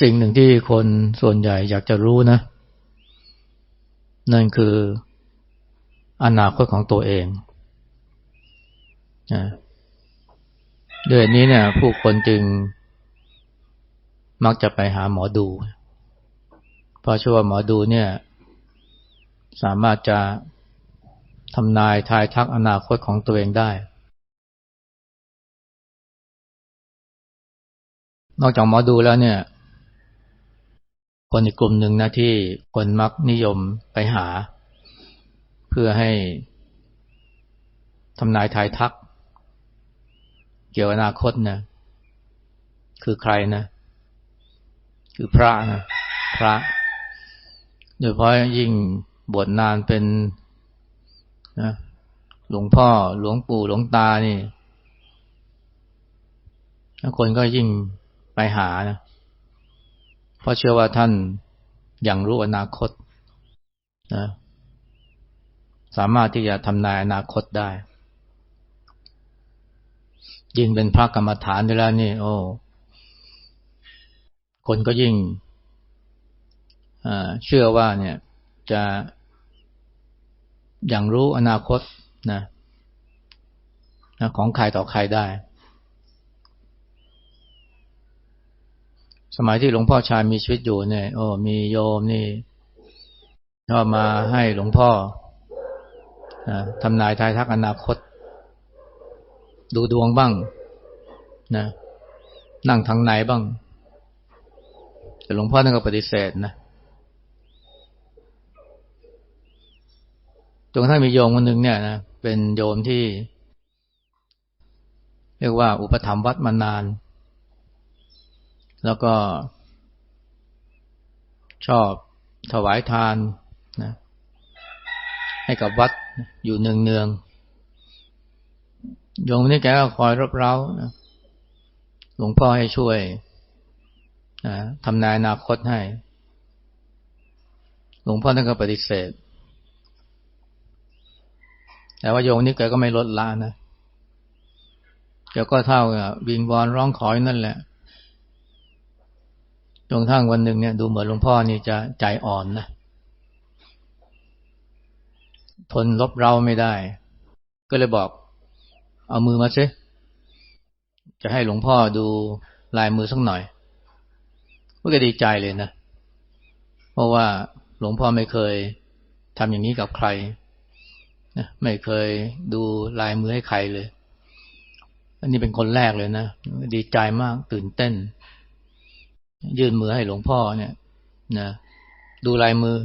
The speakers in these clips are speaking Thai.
สิ่งหนึ่งที่คนส่วนใหญ่อยากจะรู้นะ นั่นคืออนาคตของตัวเองด้วยนี้เนี่ย ผู้คนจึงมักจะไปหาหมอดู เพราะเชื่อว่าหมอดูเนี่ย สามารถจะทำนายทายทักอนาคตของตัวเองได้ นอกจากหมอดูแล้วเนี่ย คนอีกกลุ่มหนึ่งนะที่คนมักนิยมไปหา เพื่อให้ทำนายทายทัก เกี่ยวกับอนาคตนะคือใครนะ คือพระนะพระ โดยเฉพาะยิ่งบวชนานเป็นนะหลวงพ่อหลวงปู่หลวงตานี่คนก็ยิ่งไปหานะ เพราะเชื่อว่าท่านอย่างรู้อนาคตนะสามารถที่จะทำนายอนาคตได้ ยิ่งเป็นพระกรรมฐานด้แล้วนี่ โอ้คนก็ยิ่งเชื่อว่าเนี่ยจะอย่างรู้อนาคตนะนะของใครต่อใครได้ สมัยที่หลวงพ่อชายมีชีวิตอยู่เนี่ยโอ้มีโยมนี่ชอบมาให้หลวงพ่อทำนายทายทักอนาคต ดูดวงบ้างนะนั่งทางไหนบ้าง แต่หลวงพ่อท่านก็ปฏิเสธนะจนกระทั่งมีโยมคนหนึ่งเนี่ยนะเป็นโยมที่ เรียกว่าอุปถัมภ์วัดมานาน แล้วก็ชอบถวายทานนะให้กับวัดอยู่เนืองๆโยมนี้แกก็คอยรบเร้านะหลวงพ่อให้ช่วยทำนายอนาคตให้ หลวงพ่อท่านก็ปฏิเสธ แต่ว่าโยมนี่แกก็ไม่ลดละนะแกก็เท่ากับวิงวอนร้องขอยนั่นแหละ จนทั้งวันหนึ่งเนี่ยดูเหมือนหลวงพ่อนี่จะใจอ่อนนะ ทนลบเราไม่ได้ ก็เลยบอก เอามือมาซิจะให้หลวงพ่อดูลายมือสักหน่อยก็ดีใจเลยนะ เพราะว่าหลวงพ่อไม่เคยทำอย่างนี้กับใครนะไม่เคยดูลายมือให้ใครเลย อันนี้เป็นคนแรกเลยนะ ดีใจมากตื่นเต้น ยื่นมือให้หลวงพ่อเนี่ยนะดูลายมือ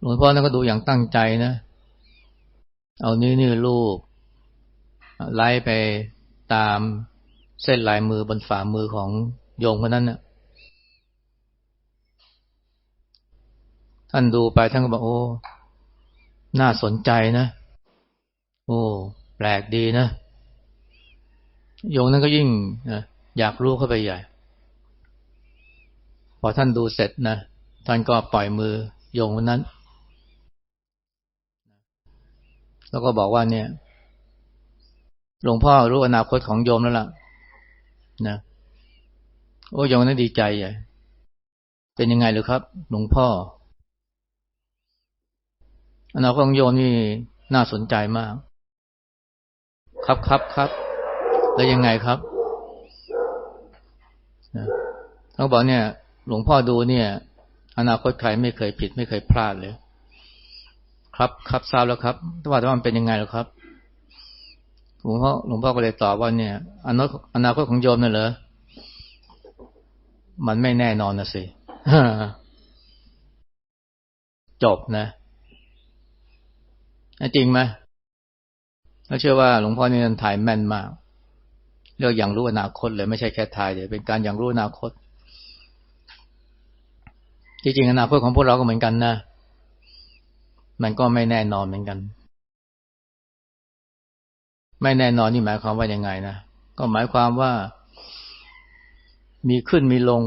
หลวงพ่อนั่นก็ดูอย่างตั้งใจนะ เอานิ้วนิ้วลูกไล่ไปตามเส้นลายมือบนฝ่ามือของโยมคนนั้นนะท่านดูไปท่านก็บอกโอ้ น่าสนใจนะ โอ้ แปลกดีนะ โยงนั้นก็ยิ่งอยากรู้เข้าไปใหญ่ พอท่านดูเสร็จนะ ท่านก็ปล่อยมือโยงคนนั้น แล้วก็บอกว่าเนี่ย หลวงพ่อรู้อนาคตของโยมแล้วล่ะ นะ โอ้โยงนั้นดีใจใหญ่ เป็นยังไงหรือครับ หลวงพ่อ อนาคตของโยมนี่น่าสนใจมาก ครับครับครับ แล้วยังไงครับเขาบอกเนี่ย หลวงพ่อดูเนี่ย อนาคตใครไม่เคยผิด ไม่เคยพลาดเลย ครับครับทราบแล้วครับแต่ว่ามันเป็นยังไงหรอครับหลวงพ่อหลวงพ่อก็เลยตอบว่าเนี่ยอนาคตอนาคตของโยมน่ะเหรอมันไม่แน่นอนนะสิจบนะจริงไหมเราเชื่อว่าหลวงพ่อนี่ถ่ายแม่นมากเรื่องอย่างรู้อนาคตเลยไม่ใช่แค่ถ่ายเดี๋ยเป็นการอย่างรู้อนาคต จริงๆอนาคตของพวกเราก็เหมือนกันนะ มันก็ไม่แน่นอนเหมือนกัน ไม่แน่นอนนี่หมายความว่ายังไงนะ ก็หมายความว่ามีขึ้นมีลง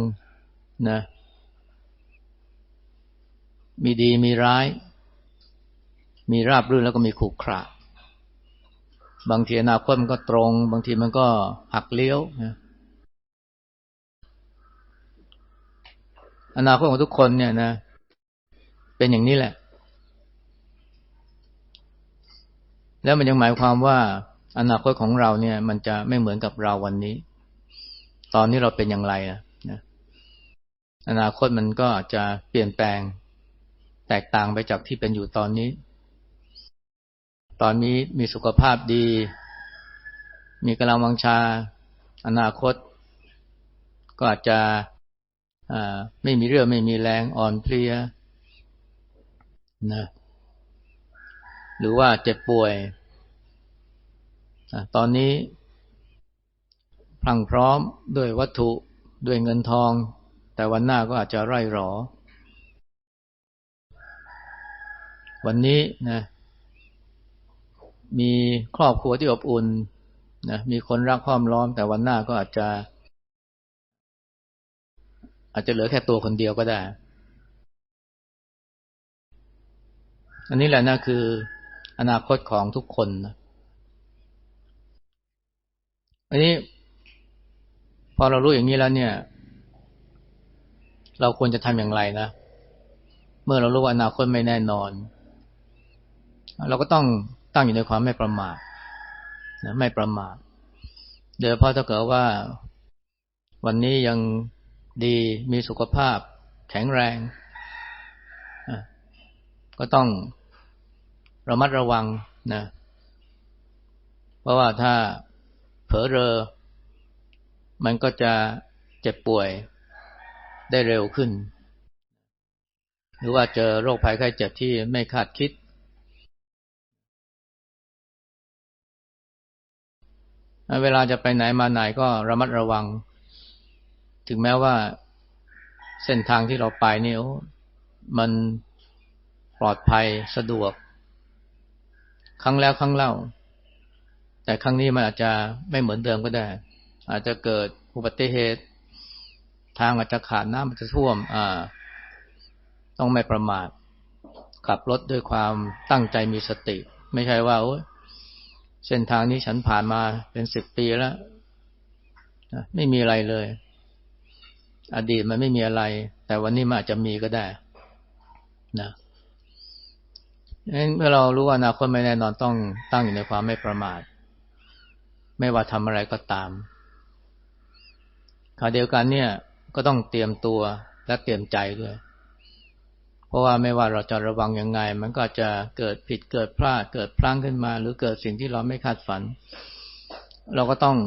นะ มีดีมีร้าย มีราบรื่นแล้วก็มีขรุขระ บางทีอนาคตมันก็ตรง บางทีมันก็หักเลี้ยวนะ อนาคตของทุกคนเนี่ยนะ เป็นอย่างนี้แหละ แล้วมันยังหมายความว่า อนาคตของเราเนี่ย มันจะไม่เหมือนกับเราวันนี้ ตอนนี้เราเป็นอย่างไรนะอนาคตมันก็อาจจะเปลี่ยนแปลง แตกต่างไปจากที่เป็นอยู่ตอนนี้ ตอนนี้มีสุขภาพดี มีกำลังวังชา อนาคต ก็อาจจะ ไม่มีเรื่องไม่มีแรงอ่อนเพลียนะหรือว่าเจ็บป่วย ตอนนี้พลังพร้อมด้วยวัตถุด้วยเงินทอง แต่วันหน้าก็อาจจะไร่หรอ วันนี้นะมีครอบครัวที่อบอุ่นนะมีคนรักพร้อมล้อม แต่วันหน้าก็อาจจะ อาจจะเหลือแค่ตัวคนเดียวก็ได้ อันนี้แหละนะคืออนาคตของทุกคนนะอันนี้ พอเรารู้อย่างนี้แล้วเนี่ย เราควรจะทำอย่างไรนะเมื่อเรารู้ว่าอนาคตไม่แน่นอน เราก็ต้องตั้งอยู่ในความไม่ประมาทนะไม่ประมาทเดี๋ยวพอถ้าเกิดว่า วันนี้ยัง ดีมีสุขภาพ แข็งแรง ก็ต้องระมัดระวังนะ เพราะว่าถ้าเผลอเรอ มันก็จะเจ็บป่วยได้เร็วขึ้น หรือว่าเจอโรคภัยไข้เจ็บที่ไม่คาดคิด เวลาจะไปไหนมาไหนก็ระมัดระวัง ถึงแม้ว่าเส้นทางที่เราไปนี่มันปลอดภัยสะดวก ครั้งแล้วครั้งเล่า แต่ครั้งนี้มันอาจจะไม่เหมือนเดิมก็ได้ อาจจะเกิดอุบัติเหตุ ทางอาจจะขาดน้ำมันจะท่วม อ่า ต้องไม่ประมาทขับรถด้วยความตั้งใจมีสติ ไม่ใช่ว่าเส้นทางนี้ฉันผ่านมาเป็นสิบปีแล้วไม่มีอะไรเลย อดีตมันไม่มีอะไร แต่วันนี้มันอาจจะมีก็ได้นะเมื่อเรารู้ว่าอนาคตไม่แน่นอนต้องตั้งอยู่ในความไม่ประมาท ไม่ว่าทำอะไรก็ตามขณะเดียวกันเนี่ย ก็ต้องเตรียมตัวและเตรียมใจด้วย เพราะว่าไม่ว่าเราจะระวังยังไง มันก็จะเกิดผิดเกิดพลาดเกิดพลั้งขึ้นมา หรือเกิดสิ่งที่เราไม่คาดฝัน เราก็ต้อง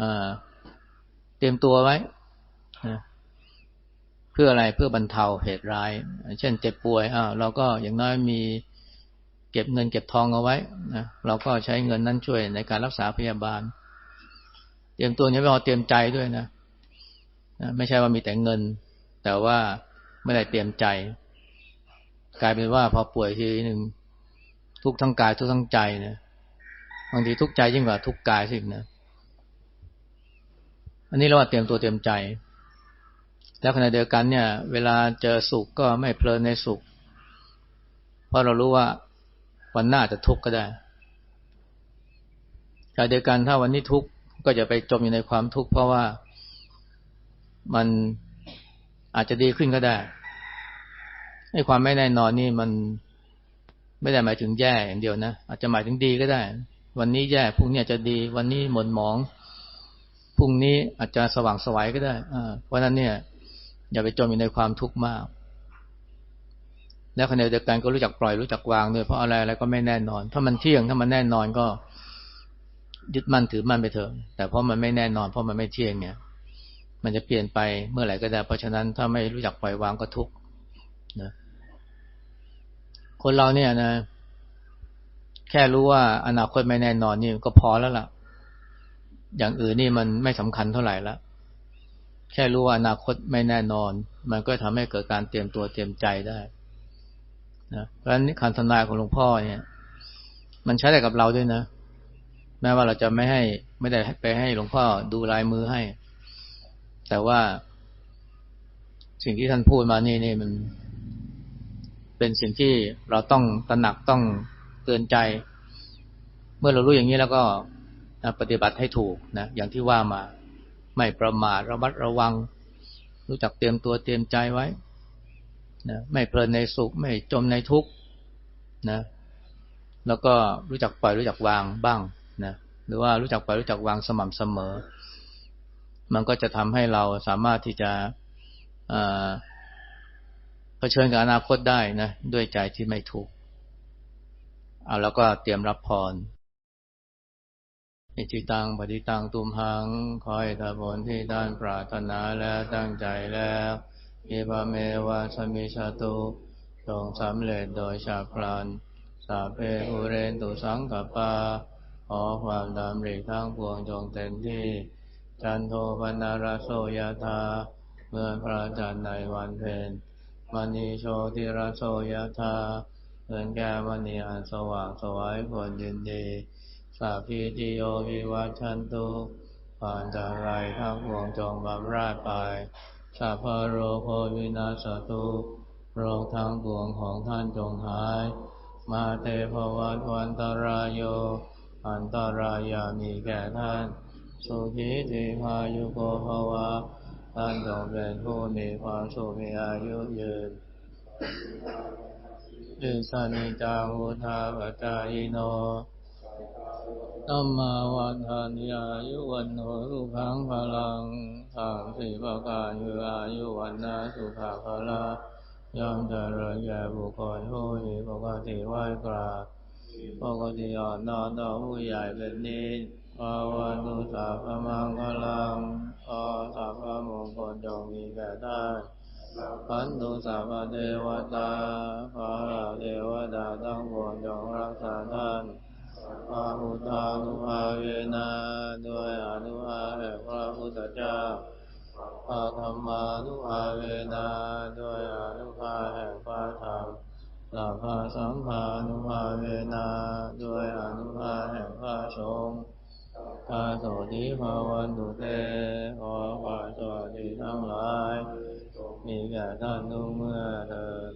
อเตรียมตัวไว้ เพื่ออะไรเพื่อบรรเทาเหตุร้าย เช่นเจ็บป่วยอ่าเราก็อย่างน้อยมีเก็บเงินเก็บทองเอาไว้นะเราก็ใช้เงินนั้นช่วยในการรักษาพยาบาล เตรียมตัวนี้ไม่พอเตรียมใจด้วยนะนะไม่ใช่ว่ามีแต่เงิน แต่ว่าไม่ได้เตรียมใจ กลายเป็นว่าพอป่วยทีหนึ่งทุกทั้งกายทุกทั้งใจนะบางทีทุกใจยิ่งกว่าทุกกายสินะอันนี้เราว่าเตรียมตัวเตรียมใจ แล้วขณะเดียวกันเนี่ย เวลาเจอสุขก็ไม่เพลินในสุข เพราะเรารู้ว่าวันหน้าจะทุกข์ก็ได้ขณะเดียวกันถ้าวันนี้ทุกข์ก็จะไปจมอยู่ในความทุกข์เพราะว่ามันอาจจะดีขึ้นก็ได้ให้ความไม่แน่นอนนี่มันไม่ได้หมายถึงแย่อย่างเดียวนะอาจจะหมายถึงดีก็ได้ วันนี้แย่พรุ่งนี้จะดี วันนี้หม่นหมองพรุ่งนี้อาจจะสว่างสวัยก็ได้เพราะนั้นเนี่ย อย่าไปจมอยู่ในความทุกข์มาก แล้วขณะเดียวกันก็รู้จักปล่อยรู้จักวางด้วยเพราะอะไรอะไรก็ไม่แน่นอน ถ้ามันเที่ยงถ้ามันแน่นอนก็ยึดมั่นถือมั่นไปเถอะแต่เพราะมันไม่แน่นอน เพราะมันไม่เที่ยงเนี่ย มันจะเปลี่ยนไปเมื่อไหร่ก็ได้ เพราะฉะนั้นถ้าไม่รู้จักปล่อยวางก็ทุกข์นะคนเราเนี่ยนะ แค่รู้ว่าอนาคตไม่แน่นอนนี่ก็พอแล้วล่ะ อย่างอื่นนี่มันไม่สำคัญเท่าไหร่ละ แค่รู้ว่าอนาคตไม่แน่นอน มันก็ทำให้เกิดการเตรียมตัวเตรียมใจได้นะเพราะฉะนั้นคำทำนายของหลวงพ่อเนี่ย มันใช้ได้กับเราด้วยนะแม้ว่าเราจะไม่ให้ไม่ได้ไปให้หลวงพ่อดูลายมือให้ แต่ว่า สิ่งที่ท่านพูดมานี่นี่มัน เป็นสิ่งที่เราต้องตระหนักต้องเตือนใจ เมื่อเรารู้อย่างนี้แล้วก็ปฏิบัติให้ถูกนะอย่างที่ว่ามา ไม่ประมาทระมัดระวัง รู้จักเตรียมตัวเตรียมใจไว้นะไม่เพลินในสุขไม่จมในทุกข์นะแล้วก็รู้จักปล่อยรู้จักวางบ้างนะหรือว่ารู้จักปล่อยรู้จักวางสม่ำเสมอ มันก็จะทำให้เราสามารถที่จะเผชิญกับอนาคตได้นะด้วยใจที่ไม่ทุกข์เอาแล้วก็เตรียมรับพร อิจิตังปฏิตังตุมหัง คอยตะผลที่ด้านปรารถนาแล้วตั้งใจแล้วอิปเมวะสมิชาตุจงสำเร็จโดยชาพลันสาเพอุเรนตุสังกปา ขอความดำริทั้งปวงจงเต็มที่ จันโทปนารโสยธา เมื่อพระจันทร์ในวันเพ็ญมณีโชติรโสยธาเงินแก้มณีอันสว่างสวายผลยินดี สัพพิติโยวิวัชันตุผ่านจากไรทั้งปวงจงบำราดไปสัพพโรโควินาสตุโรคทั้งปวงของท่านจงหาย มาเตภวัตวันตรายโย อันตรายามีแก่ท่าน สุขีติพายุโกภวะท่านจงเป็นผู้มีความสุขมีอายุยืนอิสานิจาหุทาปจายโน ตัมมาวันทานยายุวันโนสุขังพลังสามสี่ประการคืออายุวันนาสุขาพลาย่อมเจริญแก่บุคคลผู้มีปกติไหวกราบปกติอ่อนนอมต่อผู้ใหญ่เป็นนิสภาวันตุสาพมังคลังขอสัพมงคลจงมีแก่ท่านพันตุสัพเทวตาขอเราเทวดาทั้งปวงจงรักษาท่าน พระพุทธานุภาเวนะด้วยอนุภาแห่งพระพุทธเจ้าพระธรรมานุภาเวนะด้วยอนุภาแห่งพระธรรมสัพพสังฆานุภาเวนะด้วยอนุภาแห่งพระสงฆ์กาโสติภาวันตุเตขอความสวัสดีทั้งหลาย มีแก่ท่านทุกเมื่อเถิด